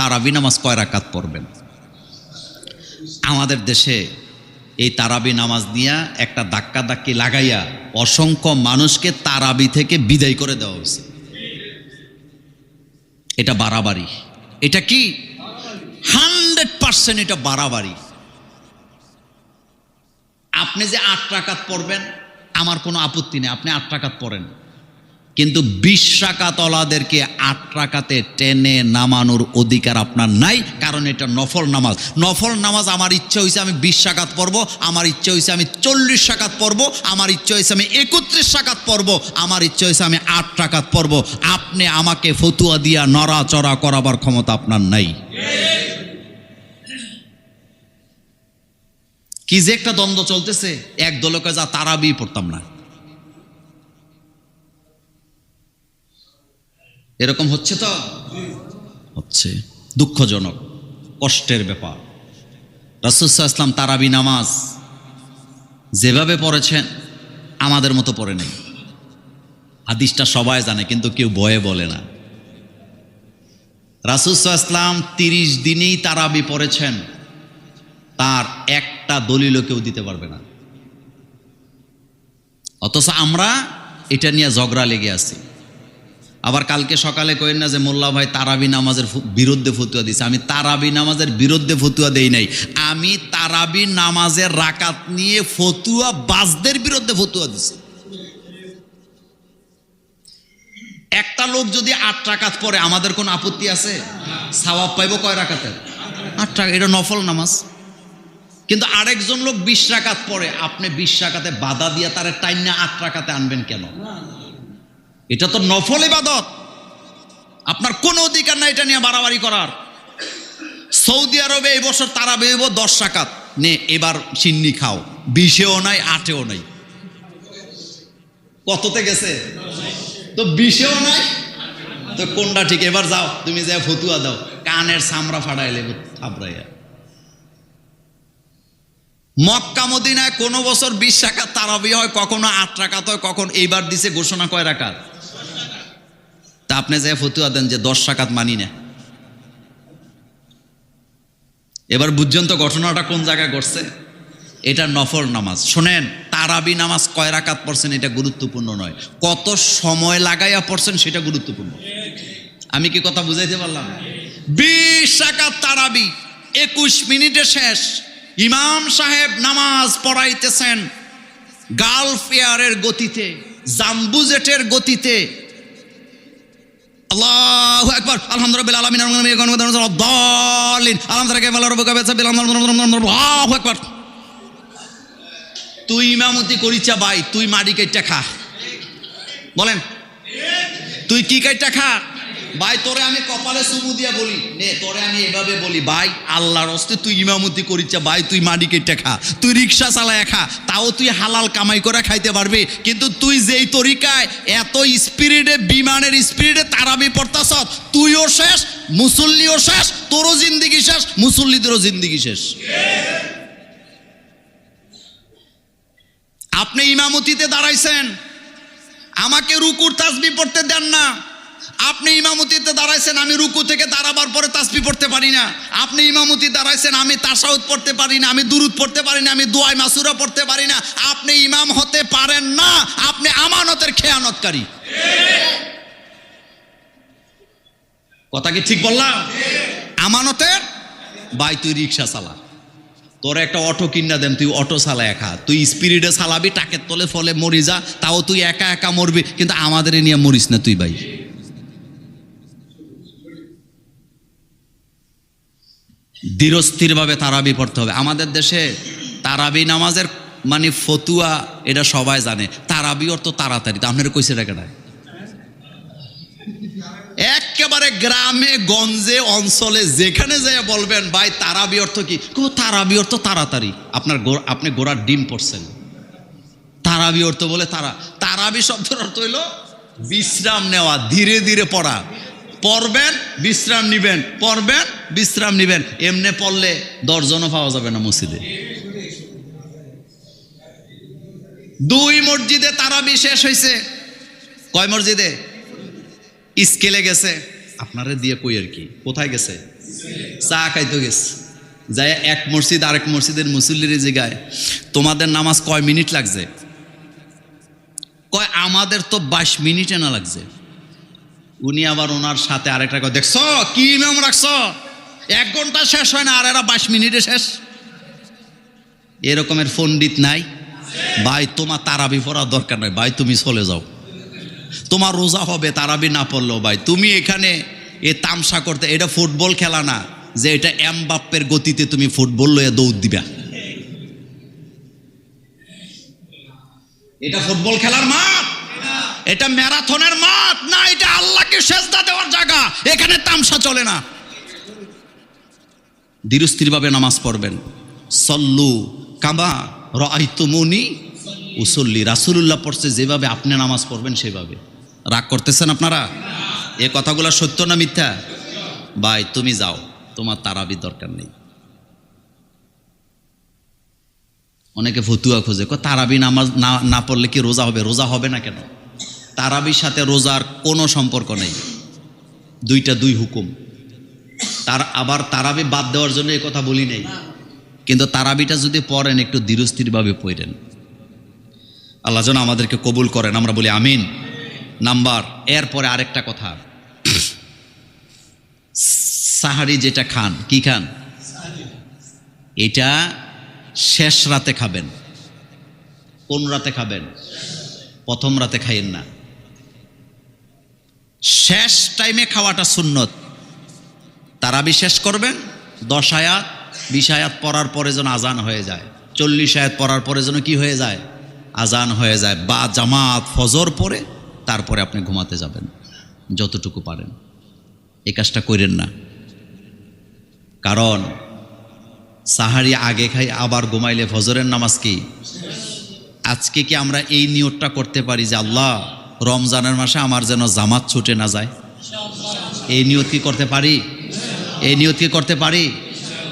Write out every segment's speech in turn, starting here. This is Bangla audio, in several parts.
তারাবি নামাজ কয় রাকাত পড়বেন? আমাদের দেশে এই তারাবি নামাজ নিয়ে একটা ধাক্কা ধাক্কি লাগাইয়া অসংখ্য মানুষকে তারাবি থেকে বিদায় করে দেওয়া হয়েছে। এটা বাড়াবাড়ি। এটা কি? হান্ড্রেড পার্সেন্ট এটা বাড়াবাড়ি। আপনি যে আট টাকাত পড়বেন, আমার কোনো আপত্তি নেই, আপনি আট টাকাত পড়েন। কিন্তু বিশ টাকাতলাদেরকে আট টাকাতে টেনে নামানোর অধিকার আপনার নাই, কারণ এটা নফল নামাজ। নফল নামাজ আমার ইচ্ছা হয়েছে আমি বিশ টাকাত পড়ব, আমার ইচ্ছা হয়েছে আমি চল্লিশ টাকাত পড়ব, আমার ইচ্ছা হয়েছে আমি একত্রিশ টাকাত পড়ব, আমার ইচ্ছা হয়েছে আমি আট টাকাত পড়ব। আপনি আমাকে ফতুয়া দিয়া নড়াচড়া করাবার ক্ষমতা আপনার নাই। কি যে একটা দ্বন্দ্ব চলতেছে, এক দলকে যা তারাবি পড়তাম না। এরকম হচ্ছে তো? হচ্ছে। দুঃখজনক, কষ্টের ব্যাপার। রাসুসাহ ইসলাম তারাবি নামাজ যেভাবে পড়েছেন, আমাদের মতো পড়ে নেই। হাদিসটা সবাই জানে, কিন্তু কেউ বয়ে বলে না। রাসুসাহ ইসলাম তিরিশ দিনেই তারাবি পড়েছেন। তার একটা দলিলও কেউ দিতে পারবে না। অথচ আমরা এটা নিয়ে ঝগড়া লেগে আছি। আবার কালকে সকালে কইন না যে মোল্লা ভাই তারাবি নামাজের বিরুদ্ধে ফতুয়া দিছে। আমি তারাবি নামাজের বিরুদ্ধে ফতুয়া দেই নাই। আমি তারাবি নামাজের রাকাত নিয়ে ফতুয়া বাজদের বিরুদ্ধে ফতুয়া দিছি। একটা লোক যদি আট রাকাত পরে আমাদের কোন আপত্তি আছে? সওয়াব পাইব কয় রাকাতের? আট টাকা এটা নফল নামাজ। কিন্তু আরেকজন লোক বিশ রাকাত পরে আপনি বিশ রাকাতে বাধা দিয়ে তার টাইম নিয়ে আট রাকাতে আনবেন কেন? এটা তো নফল ইবাদত। আপনার কোনো অধিকার নাই এটা নিয়ে বাড়াবাড়ি করার। সৌদি আরবে এই বছর তারা বেব দশ টাকাত নে, এবার সিন্নি খাও। বিশেও নাই, আটেও নাই। কততে গেছে? তো বিশেও নাই। তো কোনটা ঠিক? এবার যাও, তুমি যা ফতুয়া দাও। কানের সামরা ফাটাইলে থাপড়াইয়া। মক্কা মদিনায় কোনো বছর বিশ টাকা তারাবি হয়, কখনো আট টাকাত হয়, কখন এইবার দিছে ঘোষণা কয় রাকাত? তা আপনি যে ফতুয়া দেন যে দশ টাকাত মানি না। এবার বুঝছেন তো ঘটনাটা কোন জায়গায় ঘটছে? এটা নফল নামাজ। শোনেন, তারাবি নামাজ কয় রাকাত পড়ছেন এটা গুরুত্বপূর্ণ নয়। কত সময় লাগাইয়া পড়ছেন সেটা গুরুত্বপূর্ণ। আমি কি কথা বুঝাইতে পারলাম? বিশ রাকাত তারাবি, একুশ মিনিটে শেষ। ইমাম সাহেব নামাজ পড়াইতেছেন গালফ এয়ারের গতিতে, জাম্বুজেটের গতিতে আল্লাহু তুই তুই খা। বলেন। তুই কি কাইটা খা? ভাই, তোরে আমি কপালে চুমু দিয়া বলি। নে, তোরে আমি এভাবে বলি, ভাই, আল্লাহর হস্তে তুই ইমামতি করিচ্ছা, ভাই, তুই মাটি কেটে খা, তুই রিক্সা চালায় খা, তাও তুই হালাল কামাই করে খাইতে পারবি। কিন্তু তুই যেই তরিকায় এত স্পিরিডে বিমানের স্পিরিডে তারাবি পড়তাস তুইও শেষ, মুসল্লিও শেষ, তোরও জিন্দিগি শেষ, মুসল্লিদেরও জিন্দিগি শেষ। আপনি ইমামতিতে দাঁড়াইছেন, আমাকে রুকুর তাসবি পড়তে দেন না। আপনি ইমামতিতে দাঁড়াইছেন, আমি রুকু থেকে দাঁড়াবার পরে তাসবি পড়তে পারি না। আপনি ইমামতি দাঁড়াইছেন, আমি তাসাউদ পড়তে পারি না, আমি দুরুদ পড়তে পারি না, আমি দোয়াই মাসুরা পড়তে পারি না। আপনি ইমাম হতে পারেন না, আপনি আমানতের খেয়ানতকারী। কথা কি ঠিক বললাম? আমানতের ভাই, তুই রিক্সা চালা। তোর একটা অটো কিনা দেন, তুই অটো চালায় একা। তুই স্পিরিডে চালাবি, টাকের তলে ফলে মরি যা, তাও তুই একা একা মরবি, কিন্তু আমাদের নিয়ে মরিস না তুই ভাই। ধীরস্থিরভাবে তারাবি পড়তে হবে। আমাদের দেশে তারাবি নামাজের মানে ফতুয়া এটা সবাই জানে। তারাবি অর্থ তাড়াতাড়ি। তা আপনার কইছে টাকাটা একেবারে গ্রামে, গঞ্জে, অঞ্চলে যেখানে যেয়ে বলবেন, ভাই, তারাবি অর্থ কি? কো, তারাবি অর্থ তাড়াতাড়ি। আপনার আপনি গোড়ার ডিম পড়ছেন। তারাবি অর্থ বলে তারা। তারাবি শব্দের অর্থ হইল বিশ্রাম নেওয়া, ধীরে ধীরে পড়া। পড়বেন, বিশ্রাম নিবেন, পড়বেন, বিশ্রাম নিবেন। এমনে পড়লে দশজনও পাওয়া যাবে না মসজিদে। দুই মসজিদে তারাবি শেষ হয়েছে কয় মসজিদে? স্কেলে গেছে। আপনারে দিয়ে কই আর কি? কোথায় গেছে? চা খাইতে গেছে। যাই এক মসজিদ আরেক মসজিদের মুসল্লির জায়গায় তোমাদের নামাজ কয় মিনিট লাগছে? কয়, আমাদের তো বাইশ মিনিটে না লাগছে। উনি আবার ওনার সাথে আরেকটা কয় দেখছ? কি নাম রাখছো? এক ঘণ্টা শেষ হয় না, আর এরা বাইশ মিনিটে শেষ। এরকমের পণ্ডিত নাই। ভাই, তোমার তারাবি পড়ার দরকার নাই। ভাই, তুমি চলে যাও। তোমার রোজা হবে, তারাবি না পড়লেও ভাই। তুমি এখানে এ তামসা করতে, এটা ফুটবল খেলা না, যে এটা এম বাপ্পের গতিতে তুমি ফুটবল লয়ে দৌড় দিবা। এটা ফুটবল খেলার মাঠ। এটা ম্যারাথনের মাঠ, না, এটা আল্লাহকে সেজদা দেওয়ার জায়গা। এখানে তামসা চলে না। ধীরস্থিরভাবে নামাজ পড়বেন। সল্লু কাবা রাইতুমুনি উসল্লি। রাসুলুল্লাহ পড়ছে যেভাবে আপনি নামাজ পড়বেন সেভাবে। রাগ করতেছেন আপনারা? এ কথাগুলো সত্য না মিথ্যা? ভাই, তুমি যাও। তোমার তারাবি দরকার নেই। অনেকে ফতুয়া খোঁজে। তারাবি নামাজ না না পড়লে কি রোজা হবে? রোজা হবে না কেন? তারাবির সাথে রোজার কোনো সম্পর্ক নেই। দুইটা দুই হুকুম। তার আবার তারাবি বাদ দেওয়ার জন্য এই কথা বলি নেই। কিন্তু তারাবিটা যদি পড়েন, একটু ধীরস্থিরভাবে পড়েন। আল্লাহ যেন আমাদেরকে কবুল করেন। আমরা বলি আমিন। নাম্বার, এরপরে আরেকটা কথা। সাহারি যেটা খান, কি খান? এটা শেষ রাতে খাবেন। কোন রাতে খাবেন? প্রথম রাতে খাইয়েন না। শেষ টাইমে খাওয়াটা সুন্নত। তারা বিশেষ করবেন, দশ আয়াত, বিশ আয়াত পড়ার পরে যেন আজান হয়ে যায়। চল্লিশ আয়াত পড়ার পরে যেন কি হয়ে যায়? আজান হয়ে যায়। বা জামাত ফজর পরে তারপরে আপনি ঘুমাতে যাবেন, যতটুকু পারেন। এই কাজটা করেন না। কারণ, সাহারি আগে খাই, আবার ঘুমাইলে ফজরের নামাজ কি? আজকে কি আমরা এই নিয়তটা করতে পারি যে আল্লাহ রমজানের মাসে আমার যেন জামাত ছুটে না যায়। এই নিয়ত কি করতে পারি? এই নিয়ত কি করতে পারি?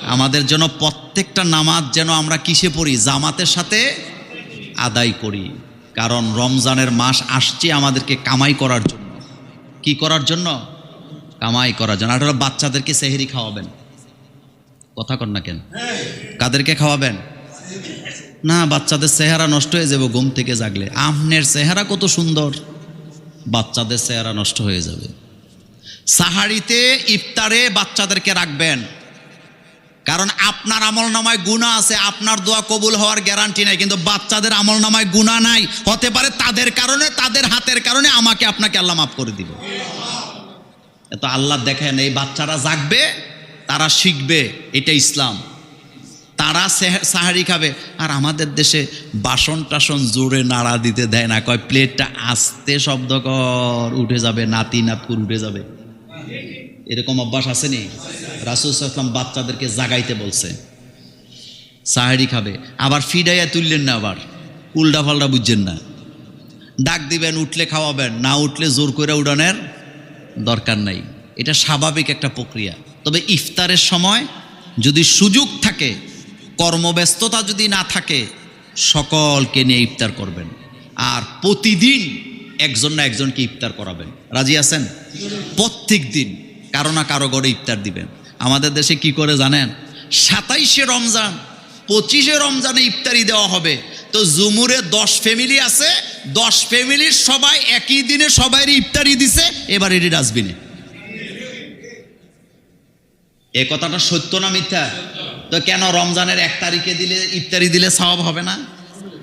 আমাদের জন্য প্রত্যেকটা নামাজ যেন আমরা কিসে পড়ি? জামাতের সাথে আদায় করি। কারণ রমজানের মাস আসছে আমাদেরকে কামাই করার জন্য। কি করার জন্য? কামাই করার জন্য। আর বাচ্চাদেরকে সেহেরি খাওয়াবেন। কথা কর না কেন? কাদেরকে খাওয়াবেন? না, বাচ্চাদের চেহারা নষ্ট হয়ে যাবে ঘুম থেকে জাগলে। আমনের চেহারা কত সুন্দর। বাচ্চাদের চেহারা নষ্ট হয়ে যাবে। সাহারিতে ইফতারে বাচ্চাদেরকে রাখবেন। কারণ আপনার আমল নামায় গুণা আছে, আপনার দোয়া কবুল হওয়ার গ্যারান্টি নাই, কিন্তু বাচ্চাদের আমল নামায় গুণা নাই। হতে পারে তাদের কারণে, তাদের হাতের কারণে আমাকে আপনাকে আল্লাহ মাফ করে দিব। এত আল্লাহ দেখেন, এই বাচ্চারা জাগবে, তারা শিখবে, এটা ইসলাম। সেহ- সাহারি খাবে। আর আমাদের দেশে বাসন টাসন জোরে নাড়া দিতে দেয় না। কয়, প্লেটটা আস্তে শব্দ কর, উঠে যাবে, নাতি নাতকুর উঠে যাবে। এরকম অভ্যাস আসেনি রাসুল সাল্লাম বাচ্চাদেরকে জাগাইতে বলছে। সাহারি খাবে। আবার ফিডাইয়া তুললেন না আবার। উল্টা পাল্টা বুঝছেন না। ডাক দিবেন, উঠলে খাওয়াবেন, না উঠলে জোর করে উড়ানের দরকার নাই। এটা স্বাভাবিক একটা প্রক্রিয়া। তবে ইফতারের সময় যদি সুযোগ থাকে কর্মব্যস্ততা যদি না থাকে, সকলকে নিয়ে ইফতার করবেন। আর প্রতিদিন একজন না একজনকে ইফতার করাবেন। রাজি আছেন? প্রত্যেক দিন কারও না কারও ঘরে ইফতার দিবেন। আমাদের দেশে কি করে জানেন? সাতাইশে রমজান, পঁচিশে রমজানে ইফতারি দেওয়া হবে। তো জুমুরে দশ ফ্যামিলি আছে, দশ ফ্যামিলির সবাই একই দিনে সবাই ইফতারি দিছে এবার এটি ডাস্টবিনে। এ কথাটা সত্য না মিথ্যা? তো কেন রমজানের এক তারিখে দিলে ইফতারি দিলে সওয়াব হবে না?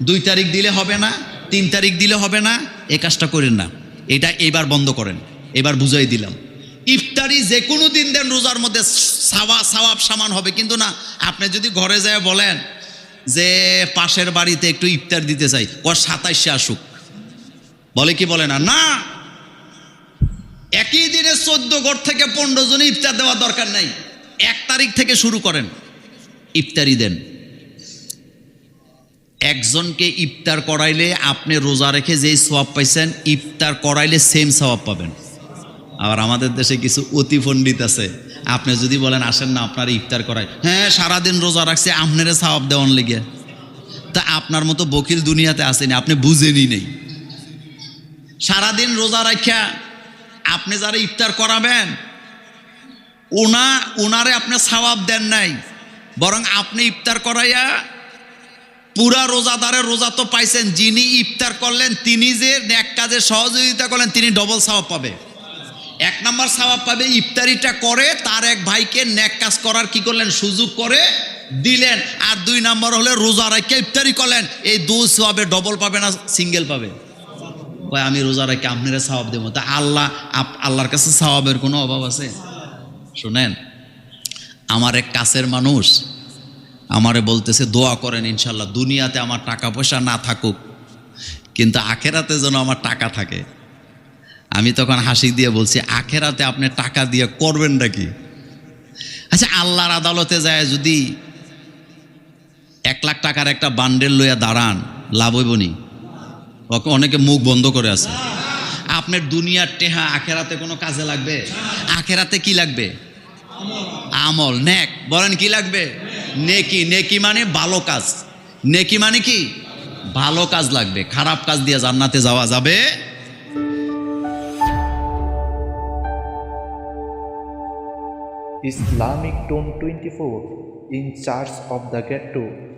দুই তারিখ দিলে হবে না? তিন তারিখ দিলে হবে না? এই কাজটা করেন না। এটা এবার বন্ধ করেন। এবার বুঝাই দিলাম। ইফতারি যে কোনো দিন দেন রোজার মধ্যে সাওয়া সাওয়াব সামান হবে। কিন্তু না, আপনি যদি ঘরে যায় বলেন যে পাশের বাড়িতে একটু ইফতার দিতে চাই, ও সাতাইশে আসুক। বলে কি বলে না? না! একই দিনে চোদ্দ ঘর থেকে পনেরো জনে ইফতার দেওয়ার দরকার নাই। এক তারিখ থেকে শুরু করেন, ইফতারি দেন। একজনকে ইফতার করাইলে আপনি রোজা রেখে যেই সওয়াব পাইছেন, ইফতার করাইলে সেম সওয়াব পাবেন। আবার আমাদের দেশে কিছু অতি পণ্ডিত আছে, আপনি যদি বলেন, আসেন না, আপনার ইফতার করায় হ্যাঁ সারাদিন রোজা রাখছে, আপনারে সওয়াব দেওয়ান লেগে। তা আপনার মতো বকিল দুনিয়াতে আসেনি, আপনি বুঝেনি নেই। সারাদিন রোজা রাখা আপনি যারা ইফতার করাবেন ওনা ওনারে আপনি সওয়াব দেন নাই। বরং আপনি ইফতার করাইয়া পুরা রোজাদারের রোজা তো পাইছেন, যিনি ইফতার করলেন, তিনি যে ন্যাক কাজে সহযোগিতা করলেন, তিনি ডবল সওয়াব পাবে। এক নম্বর সওয়াব পাবে, ইফতারিটা করে, তার এক ভাইকে ন্যাক কাজ করার কি করলেন, সুযোগ করে দিলেন। আর দুই নম্বর হলে রোজা রাখে ইফতারি করলেন, এই দু সওয়াবে ডবল পাবে না সিঙ্গেল পাবে। আমি রোজা রাখি আপনারা সওয়াব দেবো। তা আল্লাহ আল্লাহর কাছে সওয়াবের কোনো অভাব আছে? শুনেন, আমার এক কাছের মানুষ আমারে বলতেছে, দোয়া করেন ইনশাল্লাহ, দুনিয়াতে আমার টাকা পয়সা না থাকুক, কিন্তু আখেরাতে যেন আমার টাকা থাকে। আমি তখন হাসি দিয়ে বলছি, আখেরাতে আপনি টাকা দিয়ে করবেন নাকি? আচ্ছা আল্লাহর আদালতে যায়, যদি এক লাখ টাকার একটা বান্ডেল লইয়া দাঁড়ান, লাভ হইবনি অনেকে মুখ বন্ধ করে আছে। আপনার দুনিয়ার টেহা আখেরাতে কোনো কাজে লাগবে? আখেরাতে কি লাগবে? আমল, নেক। বলেন কি লাগবে? নেকি নেকি মানে ভালো কাজ। নেকি মানে কি? ভালো কাজ লাগবে। খারাপ কাজ দিয়ে জান্নাতে যাওয়া যাবে। Islamic Tone 24 in charge the the ghetto